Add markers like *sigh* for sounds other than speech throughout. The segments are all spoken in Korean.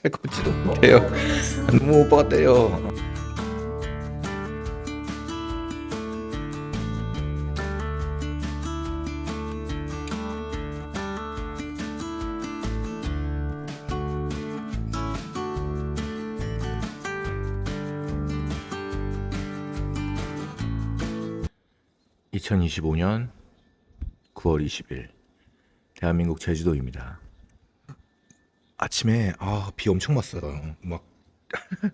잘 걷지도 못해요. 너무 오빠 같아요. (2025년 9월 20일) 대한민국 제주도입니다. 아침에 아, 비 엄청 왔어요. 막 *laughs*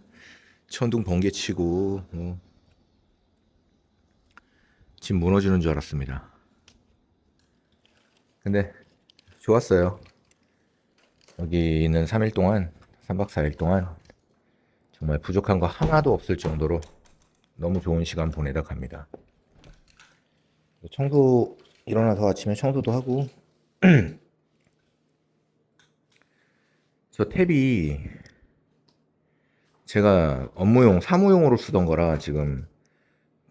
천둥 번개 치고 뭐, 집 무너지는 줄 알았습니다. 근데 좋았어요. 여기 있는 3일 동안 3박 4일 동안 정말 부족한 거 하나도 없을 정도로 너무 좋은 시간 보내다 갑니다. 청소 일어나서 아침에 청소도 하고 *clears throat* 저 탭이 제가 업무용 사무용으로 쓰던 거라 지금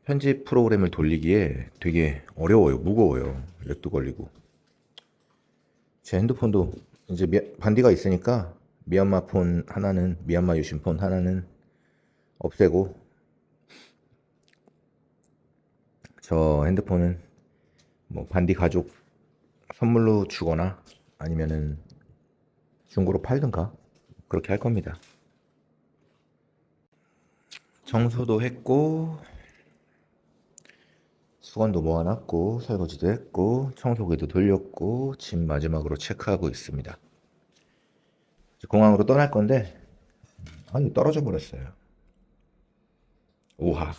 편집 프로그램을 돌리기에 되게 어려워요. 무거워요. 렉도 걸리고. 제 핸드폰도 이제 미, 반디가 있으니까 미얀마 폰 하나는 미얀마 유심 폰 하나는 없애고 저 핸드폰은 뭐 반디 가족 선물로 주거나 아니면은 중고로 팔든가 그렇게 할 겁니다. 청소도 했고 수건도 모아놨고 설거지도 했고 청소기도 돌렸고 집 마지막으로 체크하고 있습니다. 공항으로 떠날 건데 아니 떨어져 버렸어요. 우하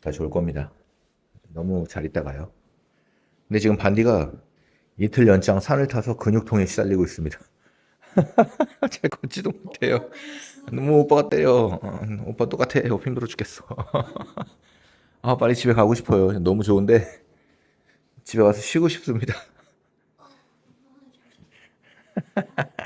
다시 올 겁니다. 너무 잘 있다 가요. 근데 지금 반디가 이틀 연장 산을 타서 근육통에 시달리고 있습니다. *laughs* 잘 걷지도 못해요. 너무 오빠 같대요. 어, 오빠 똑같아요. 힘들어 죽겠어. *laughs* 아, 빨리 집에 가고 싶어요. 너무 좋은데 집에 와서 쉬고 싶습니다. *laughs*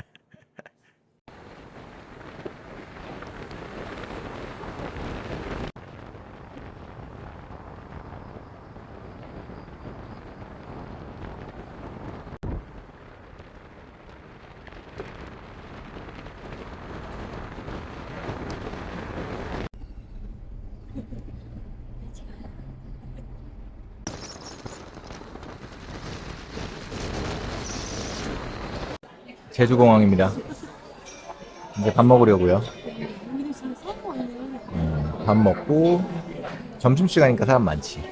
제주공항입니다. 이제 밥 먹으려고요. 음, 밥 먹고 점심 시간이니까 사람 많지.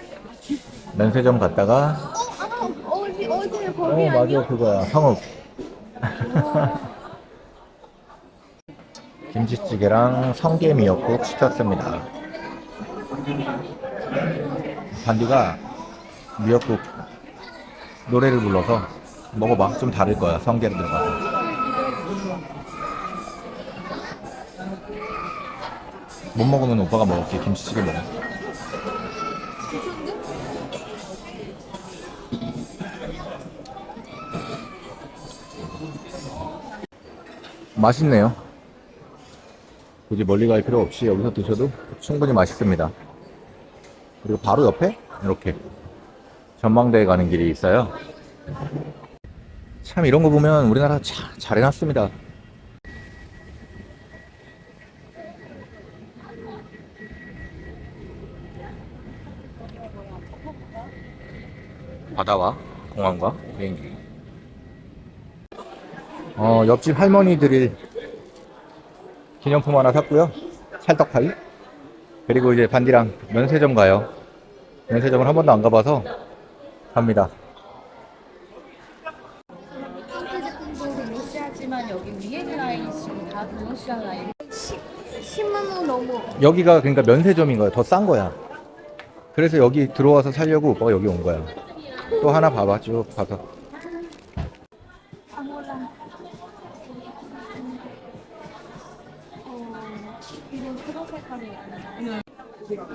면세점 갔다가 아, 어 거기 아니야? 맞아 그거야 성읍 김치찌개랑 성게 미역국 시켰습니다 반디가 미역국 노래를 불러서 먹어봐 좀 다를 거야 성게를 들어가 못 먹으면 오빠가 먹을게 김치찌개 먹어 맛있네요. 굳이 멀리 갈 필요 없이 여기서 드셔도 충분히 맛있습니다. 그리고 바로 옆에 이렇게 전망대에 가는 길이 있어요. 참 이런 거 보면 우리나라 참 잘 해놨습니다. 바다와 공항과 비행기. 어, 옆집 할머니 드릴 기념품 하나 샀고요. 찰떡파이. 그리고 이제 반디랑 면세점 가요. 면세점을 한 번도 안 가봐서 갑니다. 한국 제품도 러시아지만 여기 위에 라인 지금 다 러시아 라인. 10만 원 넘어. 여기가 그러니까 면세점인 거야. 더 싼 거야. 그래서 여기 들어와서 살려고 오빠가 여기 온 거야. 또 하나 봐봐. 쭉 아니야.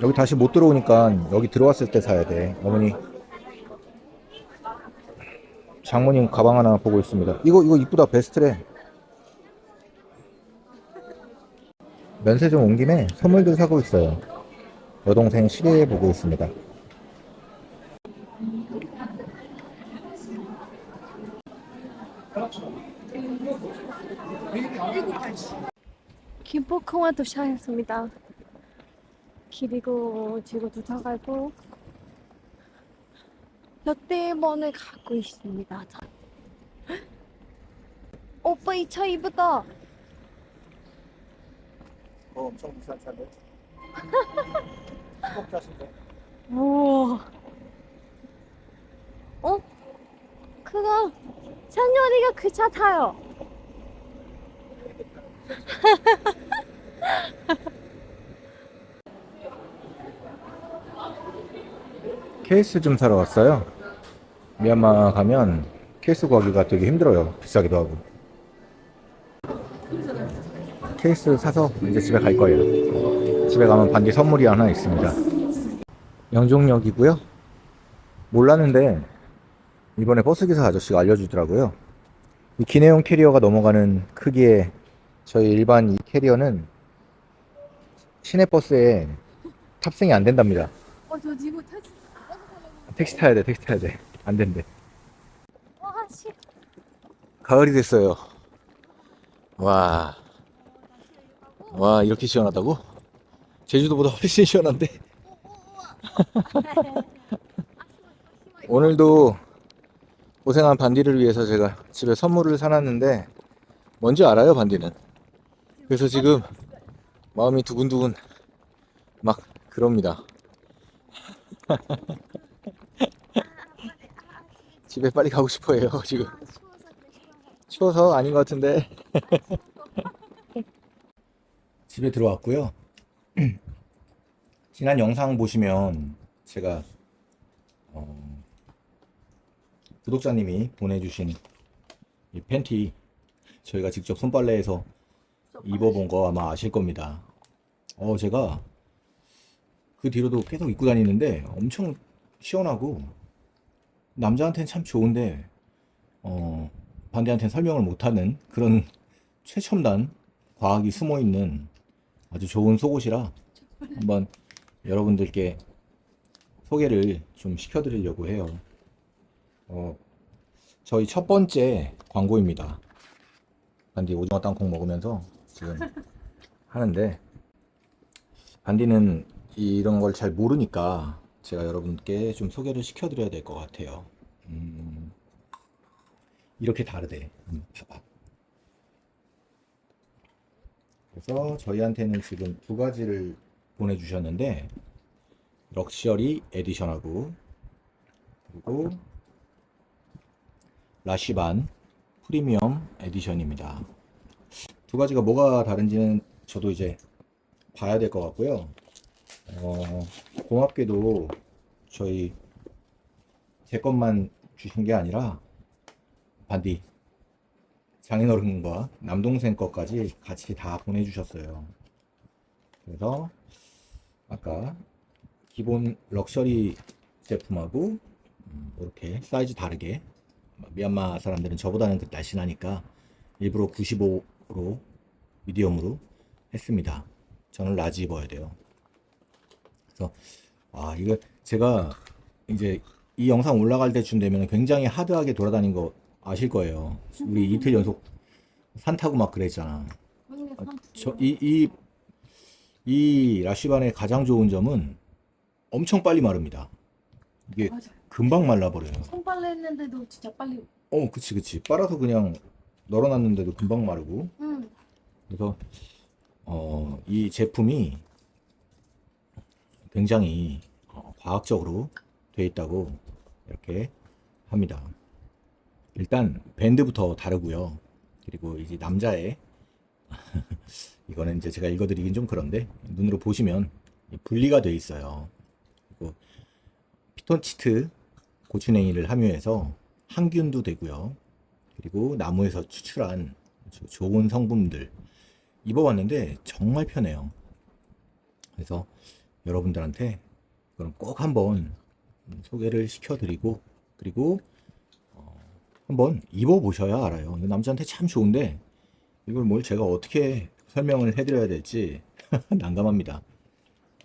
여기 다시 못 들어오니까 여기 들어왔을 때 사야 돼. 어머니. 장모님 가방 하나 보고 있습니다. 이거 이거 이쁘다. 베스트래. 면세점 온 김에 선물들 사고 있어요. 여동생 시계 보고 있습니다. 김포공항 도착했습니다. 그리고 지금 도착하고 롯데원을 가고 있습니다. 자. 오빠 이 차 이쁘다. 어, 엄청 비싼 차인데. *laughs* 차신데. 우와. 어? 그거 찬열이가 그 차 타요. *laughs* 케이스 좀 사러 왔어요. 미얀마 가면 케이스 구하기가 되게 힘들어요. 비싸기도 하고. 케이스 사서 이제 집에 갈 거예요. 집에 가면 반디 선물이 하나 있습니다. 영종역이고요. 몰랐는데 이번에 버스기사 아저씨가 알려주더라고요. 이 기내용 캐리어가 넘어가는 크기의 저희 일반 이 캐리어는 시내버스에 탑승이 안 된답니다. 어, 저 지금 택시. 택시 타야 돼, 택시 타야 돼. 안 된대. 와, 씨. 가을이 됐어요. 와. 와, 이렇게 시원하다고? 제주도보다 훨씬 시원한데? *laughs* 오늘도 고생한 반디를 위해서 제가 집에 선물을 사놨는데, 뭔지 알아요, 반디는? 그래서 지금 마음이 두근두근 막 그럽니다. *laughs* 집에 빨리 가고 싶어요, 지금. 추워서 아닌 것 같은데. *laughs* 집에 들어왔고요. *clears throat* 지난 영상 보시면 제가 어, 구독자님이 보내주신 이 팬티 저희가 직접 손빨래해서 입어본 거 아마 아실 겁니다. 어 제가 그 뒤로도 계속 입고 다니는데 엄청 시원하고 남자한테는 참 좋은데 어, 반대한테는 설명을 못하는 그런 *laughs* 최첨단 과학이 숨어 있는 아주 좋은 속옷이라 한번 여러분들께 소개를 좀 시켜드리려고 해요. 어, 저희 첫 번째 광고입니다. 반디 오징어 땅콩 먹으면서 지금 하는데 반디는 이런 걸 잘 모르니까 제가 여러분께 좀 소개를 시켜드려야 될 것 같아요. 음, 이렇게 다르대. 음, 봐봐. 그래서 저희한테는 지금 두 가지를 보내주셨는데 럭셔리 에디션하고 그리고 라시반 프리미엄 에디션입니다. 두 가지가 뭐가 다른지는 저도 이제 봐야 될 것 같고요. 어, 고맙게도 저희 제 것만 주신 게 아니라 반디 장인어른과 남동생 것까지 같이 다 보내주셨어요. 그래서 아까 기본 럭셔리 제품하고 음, 이렇게 사이즈 다르게 미얀마 사람들은 저보다는 그 날씬하니까 일부러 95로 미디엄으로 했습니다. 저는 라지 입어야 돼요. 그래서 아 이거 제가 이제 이 영상 올라갈 때쯤 되면 굉장히 하드하게 돌아다닌 거 아실 거예요. 우리 이틀 연속 산 타고 막 그랬잖아. 저이 이 이 라쉬반의 가장 좋은 점은 엄청 빨리 마릅니다. 이게 맞아. 금방 말라버려요. 손빨래 했는데도 진짜 빨리. 어, 그치, 그치. 빨아서 그냥 널어놨는데도 금방 마르고. 응. 그래서 어, 이 제품이 굉장히 어, 과학적으로 돼 있다고 이렇게 합니다. 일단 밴드부터 다르고요. 그리고 이제 남자의 *laughs* 이거는 이제 제가 읽어드리긴 좀 그런데 눈으로 보시면 분리가 돼 있어요. 그리고 피톤치트 고추냉이를 함유해서 항균도 되고요. 그리고 나무에서 추출한 좋은 성분들 입어봤는데 정말 편해요. 그래서 여러분들한테 그럼 꼭 한번 소개를 시켜드리고 그리고 어, 한번 입어보셔야 알아요. 남자한테 참 좋은데 이걸 뭘 제가 어떻게 설명을 해드려야 될지 *laughs* 난감합니다.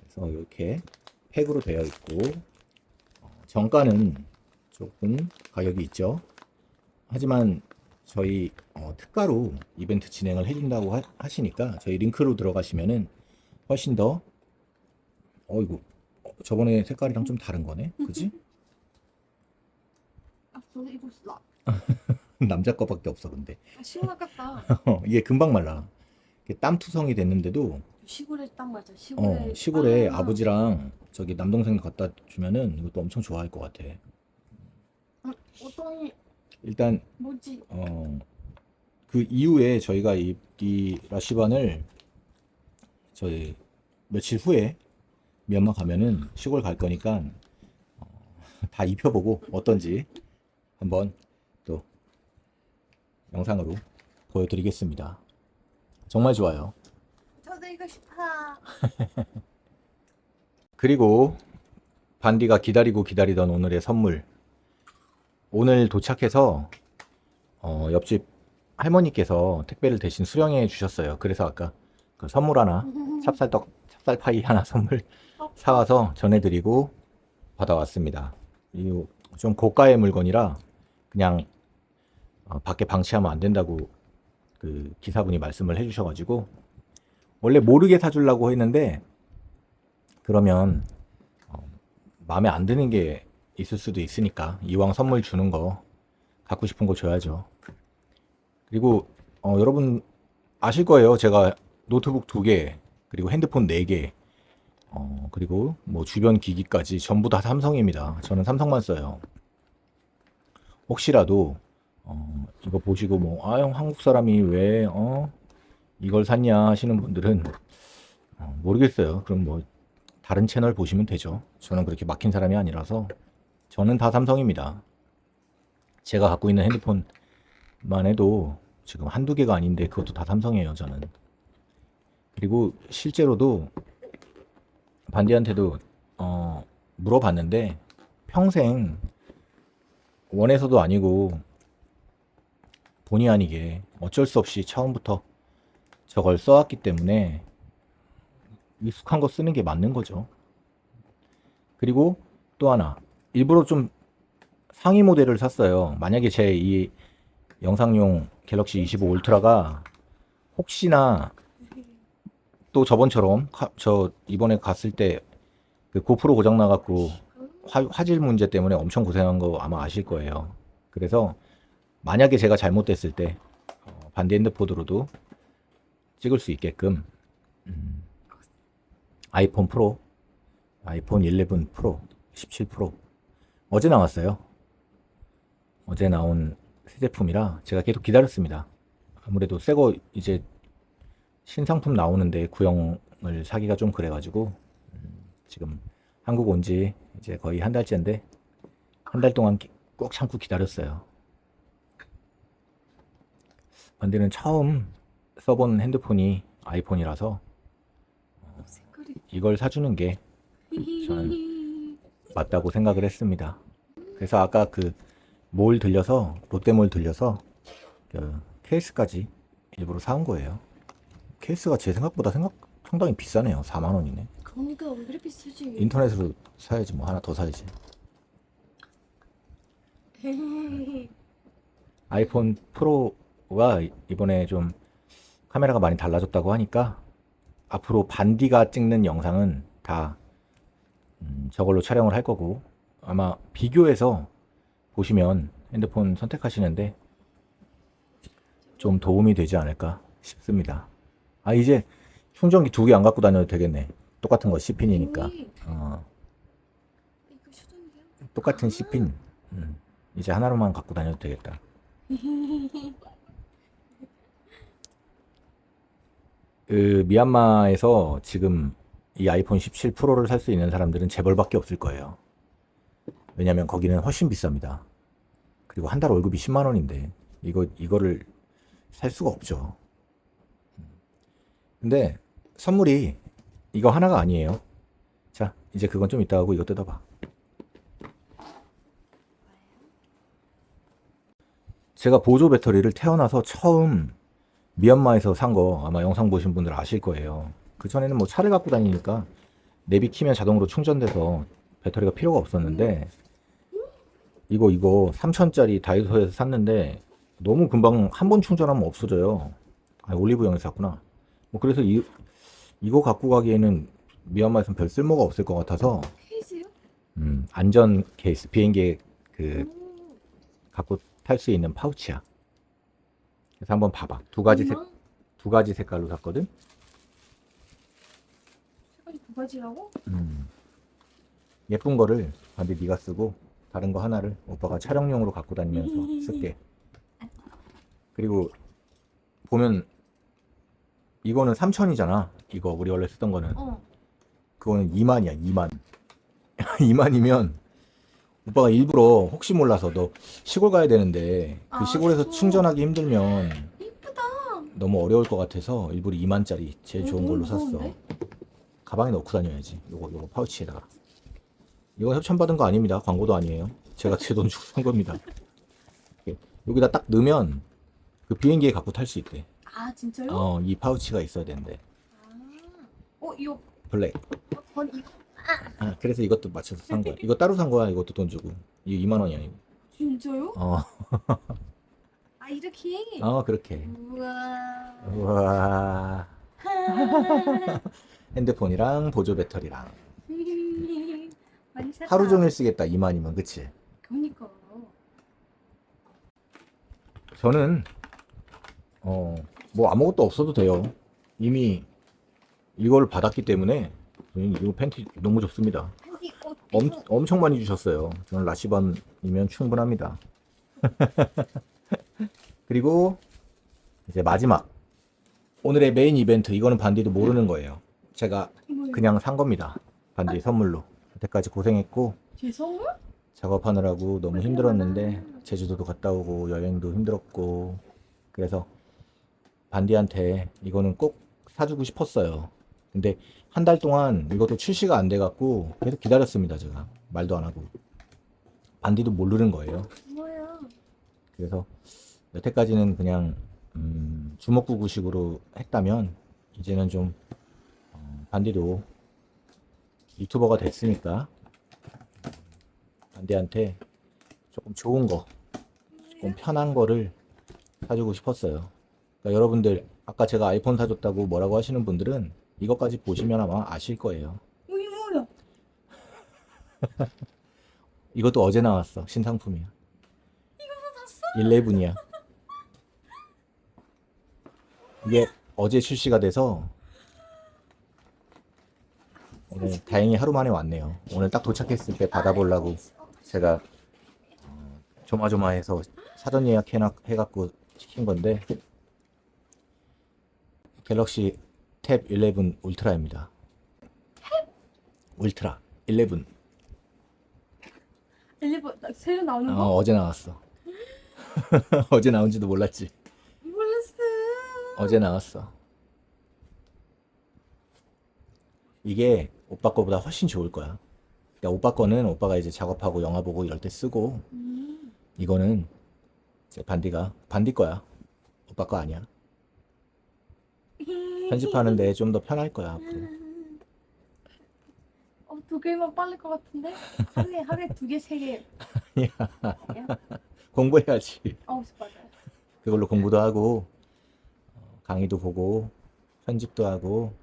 그래서 이렇게 팩으로 되어 있고 어, 정가는 조금 가격이 있죠. 하지만 저희 어, 특가로 이벤트 진행을 해준다고 하, 하시니까 저희 링크로 들어가시면은 훨씬 더 어이구 어, 저번에 색깔이랑 좀 다른 거네 그지? 아. *laughs* 남자 거밖에 없어 근데 아, 시원하겠다. *laughs* 이게 금방 말라 이게 땀 투성이 됐는데도 시골에 딱 맞아. 시골에. 어, 시골에 아, 아버지랑 저기 남동생 갖다 주면은 이것도 엄청 좋아할 것 같아 음, 어떤 일단 뭐지? 어, 그 이후에 저희가 이, 이 라시반을 저희 며칠 후에 미얀마 가면은 시골 갈 거니까 어, 다 입혀보고 어떤지 한번 또 영상으로 보여드리겠습니다. 정말 좋아요. 저도 이거 싶어. *laughs* 그리고 반디가 기다리고 기다리던 오늘의 선물. 오늘 도착해서 어, 옆집 할머니께서 택배를 대신 수령해 주셨어요. 그래서 아까 그 선물 하나, *laughs* 찹쌀떡, 찹쌀파이 하나 선물 사와서 전해드리고 받아왔습니다. 이좀 고가의 물건이라 그냥 어, 밖에 방치하면 안 된다고 그 기사분이 말씀을 해주셔가지고 원래 모르게 사주려고 했는데 그러면 어, 마음에 안 드는 게 있을 수도 있으니까 이왕 선물 주는 거 갖고 싶은 거 줘야죠. 그리고 어, 여러분 아실 거예요. 제가 노트북 두 개, 그리고 핸드폰 네 개, 어, 그리고 뭐 주변 기기까지 전부 다 삼성입니다. 저는 삼성만 써요. 혹시라도 어, 이거 보시고 뭐, 아, 형 한국 사람이 왜, 어, 이걸 샀냐 하시는 분들은 어, 모르겠어요. 그럼 뭐 다른 채널 보시면 되죠. 저는 그렇게 막힌 사람이 아니라서 저는 다 삼성입니다. 제가 갖고 있는 핸드폰만 해도 지금 한두 개가 아닌데 그것도 다 삼성이에요, 저는. 그리고 실제로도 반디한테도 어, 물어봤는데 평생 원에서도 아니고 본의 아니게 어쩔 수 없이 처음부터 저걸 써왔기 때문에 익숙한 거 쓰는 게 맞는 거죠. 그리고 또 하나 일부러 좀 상위 모델을 샀어요. 만약에 제 이 영상용 갤럭시 25 울트라가 혹시나 또 저번처럼 카- 저 이번에 갔을 때 그 고프로 고장 나갖고 화, 화질 문제 때문에 엄청 고생한 거 아마 아실 거예요. 그래서 만약에 제가 잘못됐을 때 어, 반대 핸드폰으로도 찍을 수 있게끔 음, 아이폰 프로, 아이폰 11 프로, 17 프로 어제 나왔어요. 어제 나온 새 제품이라 제가 계속 기다렸습니다. 아무래도 새거 이제 신상품 나오는데 구형을 사기가 좀 그래가지고 음, 지금 한국 온 지 이제 거의 한 달째인데 한 달 동안 기- 꼭 참고 기다렸어요. 근데는 처음 써본 핸드폰이 아이폰이라서 색깔이. 이걸 사주는 게 저는 맞다고 생각을 했습니다. 그래서 아까 그 몰 들려서 롯데몰 들려서 그 케이스까지 일부러 사온 거예요. 케이스가 제 생각보다 생각 상당히 비싸네요. 4만 원이네. 그러니까 왜 그래 비싸지? 인터넷으로 사야지 뭐 하나 더 사야지. *laughs* 아이폰 프로가 이번에 좀 카메라가 많이 달라졌다고 하니까 앞으로 반디가 찍는 영상은 다 음, 저걸로 촬영을 할 거고 아마 비교해서 보시면 핸드폰 선택하시는데 좀 도움이 되지 않을까 싶습니다. 아 이제 충전기 두 개 안 갖고 다녀도 되겠네. 똑같은 거 C핀이니까. 언니, 어? 똑같은 C핀. 음, 이제 하나로만 갖고 다녀도 되겠다. *laughs* 그 미얀마에서 지금 이 아이폰 17 프로를 살 수 있는 사람들은 재벌밖에 없을 거예요. 왜냐면 거기는 훨씬 비쌉니다. 그리고 한 달 월급이 10만 원인데 이거 이거를 살 수가 없죠. 근데 선물이 이거 하나가 아니에요. 자, 이제 그건 좀 이따 하고 이거 뜯어 봐. 제가 보조 배터리를 태어나서 처음 미얀마에서 산 거 아마 영상 보신 분들 아실 거예요. 그 전에는 뭐 차를 갖고 다니니까 내비 키면 자동으로 충전돼서 배터리가 필요가 없었는데 이거 이거 3천짜리 다이소에서 샀는데 너무 금방 한 번 충전하면 없어져요. 아, 올리브영에서 샀구나. 뭐 그래서 이 이거 갖고 가기에는 미얀마에선 별 쓸모가 없을 것 같아서 케이스요? 음, 안전 케이스 비행기에 그 오. 갖고 탈 수 있는 파우치야. 그래서 한번 봐봐. 두 가지 색, 얼마? 두 가지 색깔로 샀거든. 가지라고? 음. 예쁜 거를 반대 네가 쓰고 다른 거 하나를 오빠가 촬영용으로 갖고 다니면서 *laughs* 쓸게. 그리고 보면 이거는 3천이잖아. 이거 우리 원래 쓰던 거는 어. 그거는 2만이야. 2만. 2만이면 *laughs* 오빠가 일부러 혹시 몰라서 너 시골 가야 되는데 그 아, 시골에서 그거. 충전하기 힘들면 이쁘다. 너무 어려울 것 같아서 일부러 2만짜리 제일 좋은 어, 걸로 너무 샀어. 무거운데? 가방에 넣고 다녀야지. 요거 요거 파우치에다가. 이거 협찬 받은 거 아닙니다. 광고도 아니에요. 제가 제 돈 주고 산 겁니다. 이렇게 여기다 딱 넣으면 그 비행기에 갖고 탈 수 있대. 아 진짜요? 어, 이 파우치가 있어야 되는데. 아. 어 이거 블랙. 건 이거 아, 그래서 이것도 맞춰서 산 거야. 이거 따로 산 거야. 이것도 돈 주고. 이거 2만 원이야. 이거. 진짜요? 어, 아 이렇게. 어 그렇게. 우와. 우와. 핸드폰이랑 보조 배터리랑 많이 *laughs* 샀다. 하루 종일 쓰겠다. 2만이면 그치? 그러니까. 저는 어 뭐 아무것도 없어도 돼요. 이미 이걸 받았기 때문에 저는 이거 팬티 너무 좋습니다. 엄, 엄청 많이 주셨어요. 저는 라시반이면 충분합니다. *laughs* 그리고 이제 마지막 오늘의 메인 이벤트 이거는 반디도 모르는 거예요. 제가 그냥 산 겁니다. 반디 선물로. 여태까지 고생했고 제 선물? 작업하느라고 너무 힘들었는데 제주도도 갔다 오고 여행도 힘들었고 그래서 반디한테 이거는 꼭 사주고 싶었어요. 근데 한 달 동안 이것도 출시가 안 돼갖고 계속 기다렸습니다 제가 말도 안 하고 반디도 모르는 거예요. 뭐야? 그래서 여태까지는 그냥 음, 주먹구구식으로 했다면 이제는 좀 어, 반디도 유튜버가 됐으니까 반디한테 조금 좋은 거, 조금 편한 거를 사주고 싶었어요. 그러니까 여러분들 아까 제가 아이폰 사줬다고 뭐라고 하시는 분들은 이것까지 보시면 아마 아실 거예요. 뭐야? *laughs* 이것도 어제 나왔어. 신상품이야. 이거 샀어? 11이야. 이게 어제 출시가 돼서 오늘 다행히 하루 만에 왔네요. 오늘 딱 도착했을 때 받아보려고 제가 어, 조마조마해서 사전 예약 해갖고 시킨 건데 갤럭시 탭 11 울트라입니다. 울트라 11. 엘리버 나 새로 나오는 어, 거? 어제 나왔어. *laughs* 어제 나온지도 몰랐지. 몰랐어. 어제 나왔어. 이게 오빠 거보다 훨씬 좋을 거야. 그러니까 오빠 거는 오빠가 이제 작업하고 영화 보고 이럴 때 쓰고 음. 이거는 이제 반디가 반디 거야. 오빠 거 아니야. 편집하는데 좀 더 편할 거야. 앞으로. 어, 두 개만 빨릴 것 같은데? 하루에 하루에 두 개, 세 개. *laughs* 공부해야지. 어, 맞아요. 그걸로 공부도 하고 어, 강의도 보고 편집도 하고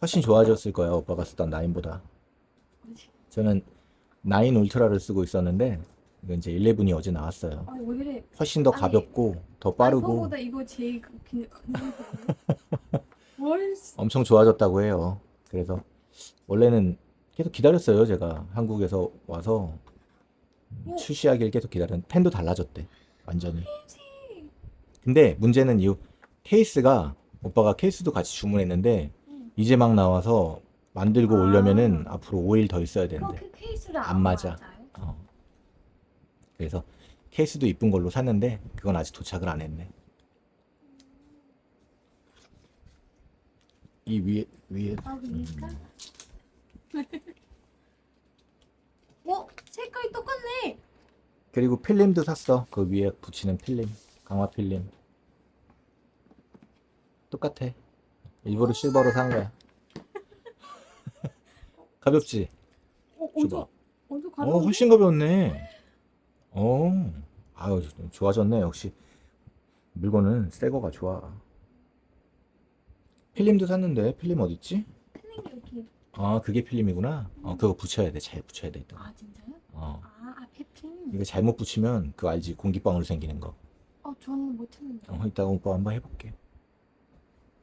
훨씬 좋아졌을 거야. 오빠가 쓰던 9보다. 저는 9 울트라를 쓰고 있었는데 이거 이제 11이 어제 나왔어요. 아, 왜 그래? 훨씬 더 아니, 가볍고 더 빠르고 아이폰보다 이거 제일 그- *laughs* 엄청 좋아졌다고 해요. 그래서 원래는 계속 기다렸어요. 제가 한국에서 와서 음, 어. 출시하길 계속 기다렸는데 펜도 달라졌대. 완전히. 근데 문제는 이 케이스가 오빠가 케이스도 같이 주문했는데 응. 이제 막 나와서 만들고 아. 오려면은 앞으로 5일 더 있어야 그럼 된대. 그 케이스를 안 맞아. 맞아요? 어. 그래서 케이스도 이쁜 걸로 샀는데 그건 아직 도착을 안 했네. 이 위에 위에 아, 그러니까? 음. *laughs* 어? 색깔이 똑같네. 그리고 필름도 샀어. 그 위에 붙이는 필름, 강화 필름. 똑같아. 일부러 실버로 산 거야. *laughs* 가볍지? 어, 줘봐. 어저 어? 훨씬 가벼웠네. 어, 아유 좋아졌네 역시 물건은 새 거가 좋아 필름도 샀는데 필름 어딨지? 필링 여기. 아 그게 필름이구나 어 그거 붙여야 돼 잘 붙여야 돼 아 진짜요? 어 아 앞에 필링. 이거 잘못 붙이면 그거 알지 공기방울 생기는 거 어 저는 못 했는데. 어, 이따가 오빠 한번 해볼게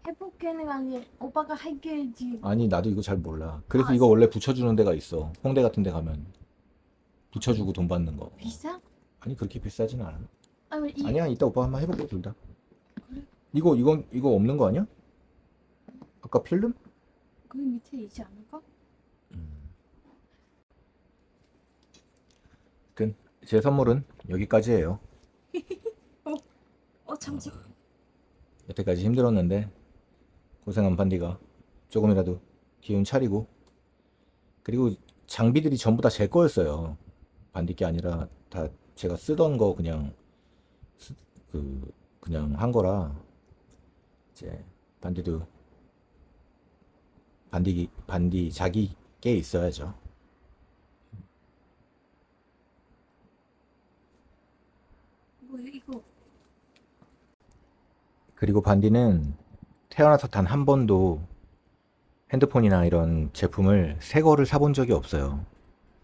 해볼게는 아니 오빠가 할게지. 아니 나도 이거 잘 몰라 그래서 아, 이거 원래 붙여주는 데가 있어 홍대 같은 데 가면 붙여주고 돈 받는 거 비싸? 아니 그렇게 비싸진 않아 아니 이 아니야 이따 오빠 한번 해볼게 둘 다 그래? 이거 이거 이거 없는 거 아니야? 아까 필름? 그 밑에 있지 않을까? 제 선물은 여기까지예요 *laughs* 어 잠시. 여태까지 힘들었는데 고생한 반디가 조금이라도 기운 차리고 그리고 장비들이 전부 다 제 거였어요. 반디 게 아니라 다 제가 쓰던 거 그냥 쓰- 그 그냥 한 거라 이제 반디도 반디 반디 자기 게 있어야죠. 뭐 이거? 그리고 반디는 태어나서 단 한 번도 핸드폰이나 이런 제품을 새 거를 사본 적이 없어요.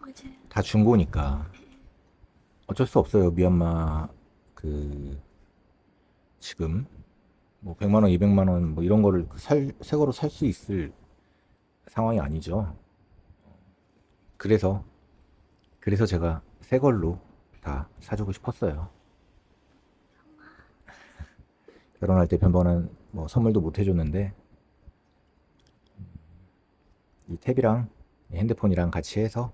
어제 다 중고니까. 어쩔 수 없어요. 미얀마 그 지금 뭐 100만 원, 200만 원 뭐 이런 거를 살, 새 거로 살 수 있을 상황이 아니죠. 그래서 그래서 제가 새 걸로 다 사주고 싶었어요. *laughs* 결혼할 때 변번은 뭐 선물도 못 해줬는데 이 탭이랑 이 핸드폰이랑 같이 해서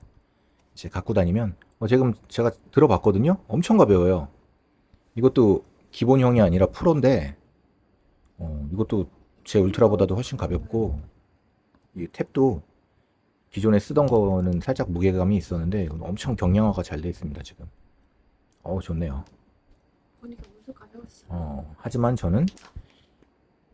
이제 갖고 다니면 어, 지금 제가 들어봤거든요. 엄청 가벼워요. 이것도 기본형이 아니라 프로인데 어, 이것도 제 울트라보다도 훨씬 가볍고 이 탭도 기존에 쓰던 거는 살짝 무게감이 있었는데 이건 엄청 경량화가 잘 돼 있습니다 지금. 어우 좋네요. 보니까 무슨 가벼웠어. 어, 하지만 저는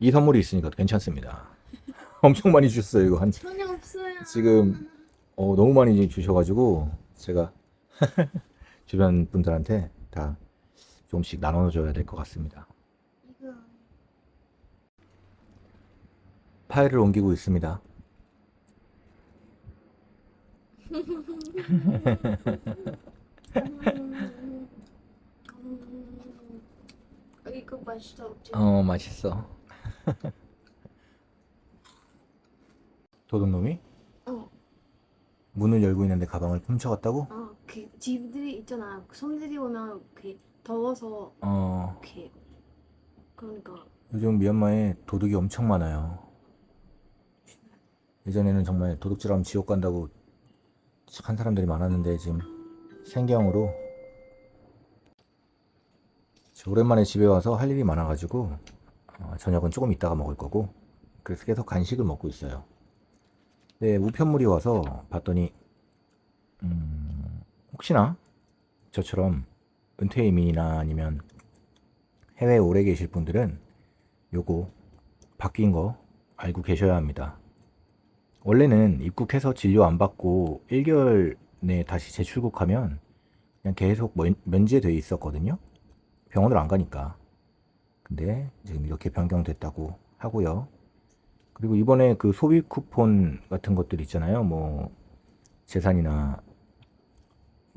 이 선물이 있으니까 괜찮습니다. *laughs* 엄청 많이 주셨어요 이거 한 전혀 없어요. 지금 어, 너무 많이 주셔가지고 제가 *laughs* 주변 분들한테 다 조금씩 나눠줘야 될 것 같습니다. 이거 파일을 옮기고 있습니다. *laughs* 음, 음, 이거 맛있어 없지? 어 맛있어. *laughs* 도둑놈이 어, 문을 열고 있는데 가방을 훔쳐갔다고? 어, 그 집들이 있잖아. 손들이 오면 그 더워서 어그 그러니까 요즘 미얀마에 도둑이 엄청 많아요. 예전에는 정말 도둑질하면 지옥 간다고 한 사람들이 많았는데 지금 생경으로 저 오랜만에 집에 와서 할 일이 많아가지고 어, 저녁은 조금 있다가 먹을 거고 그래서 계속 간식을 먹고 있어요. 네, 우편물이 와서 봤더니 음, 혹시나 저처럼 은퇴 이민이나 아니면 해외에 오래 계실 분들은 요거 바뀐 거 알고 계셔야 합니다. 원래는 입국해서 진료 안 받고 1개월 내에 다시 재출국하면 그냥 계속 면, 면제돼 있었거든요. 병원을 안 가니까. 근데 지금 이렇게 변경됐다고 하고요. 그리고 이번에 그 소비 쿠폰 같은 것들 있잖아요. 뭐 재산이나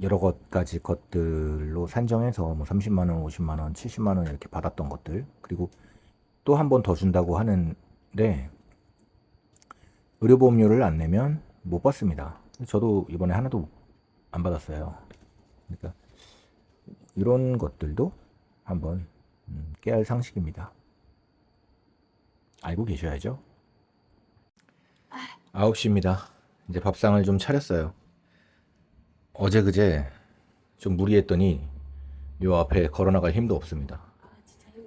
여러 것 가지 것들로 산정해서 뭐 30만 원, 50만 원, 70만 원 이렇게 받았던 것들 그리고 또 한 번 더 준다고 하는데 의료보험료를 안 내면 못 받습니다. 저도 이번에 하나도 안 받았어요. 그러니까 이런 것들도 한번 음, 깨알 상식입니다. 알고 계셔야죠. 9시입니다. 이제 밥상을 좀 차렸어요. 어제 그제 좀 무리했더니 요 앞에 걸어나갈 힘도 없습니다.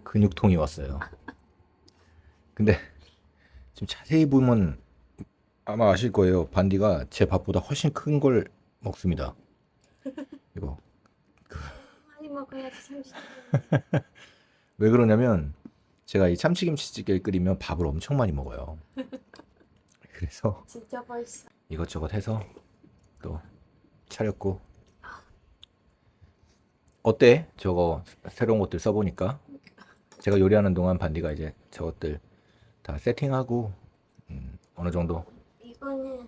근육통이 왔어요. 근데 지금 자세히 보면 아마 아실 거예요. 반디가 제 밥보다 훨씬 큰 걸 먹습니다. 이거 많이 먹어야지 30분. *laughs* 왜 그러냐면 제가 이 참치김치찌개를 끓이면 밥을 엄청 많이 먹어요. *laughs* 그래서 진짜 맛있어. 이것저것 해서 또 차렸고 어때? 저거 새로운 것들 써보니까 제가 요리하는 동안 반디가 이제 저것들 다 세팅하고 음, 어느 정도 이거는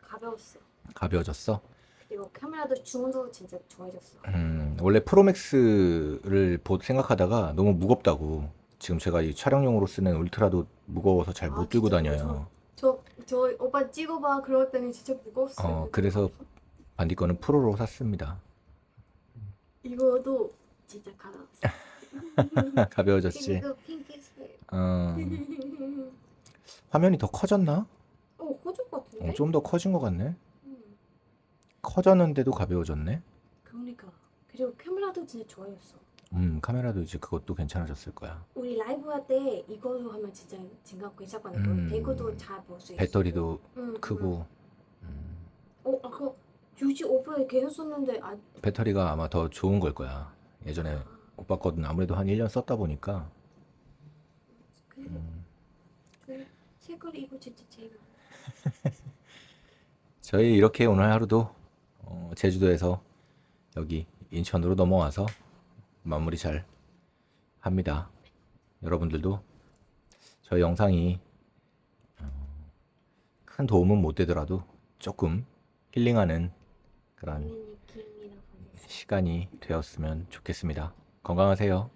가벼웠어. 가벼워졌어. 그리고 카메라도 중도 진짜 좋아졌어. 음, 원래 프로맥스를 보- 생각하다가 너무 무겁다고 지금 제가 이 촬영용으로 쓰는 울트라도 무거워서 잘 못 아, 들고 진짜 다녀요. 저, 저 오빠 찍어봐 그랬더니 진짜 무거웠어. 어, 그래서 반디 거는 프로로 샀습니다. 이거도 진짜 가벼웠어. *laughs* 가벼워졌지. 핑크색. 어, *laughs* 화면이 더 커졌나? 어, 호주 같은데? 어, 좀더 커진 것 같네. 음, 커졌는데도 가벼워졌네. 그러니까. 그리고 카메라도 진짜 좋아졌어. 음, 카메라도 이제 그것도 괜찮아졌을 거야. 우리 라이브 할 때 이걸로 하면 진짜 진짜 괜찮거든. 음. 대구도 잘 볼 수 있어. 배터리도 음, 크고 음, 음. 어, 아까 유지 오빠에 계속 썼는데 아, 배터리가 아마 더 좋은 걸 거야. 예전에 아, 오빠 거는 아무래도 한 1년 썼다 보니까 그리고 음, 저 색깔이 이거 진짜 제일 *laughs* 저희 이렇게 오늘 하루도 어, 제주도에서 여기 인천으로 넘어와서 마무리 잘 합니다. 여러분들도 저희 영상이 어, 큰 도움은 못 되더라도 조금 힐링하는 그런? 시간이 되었으면 좋겠습니다. 건강하세요.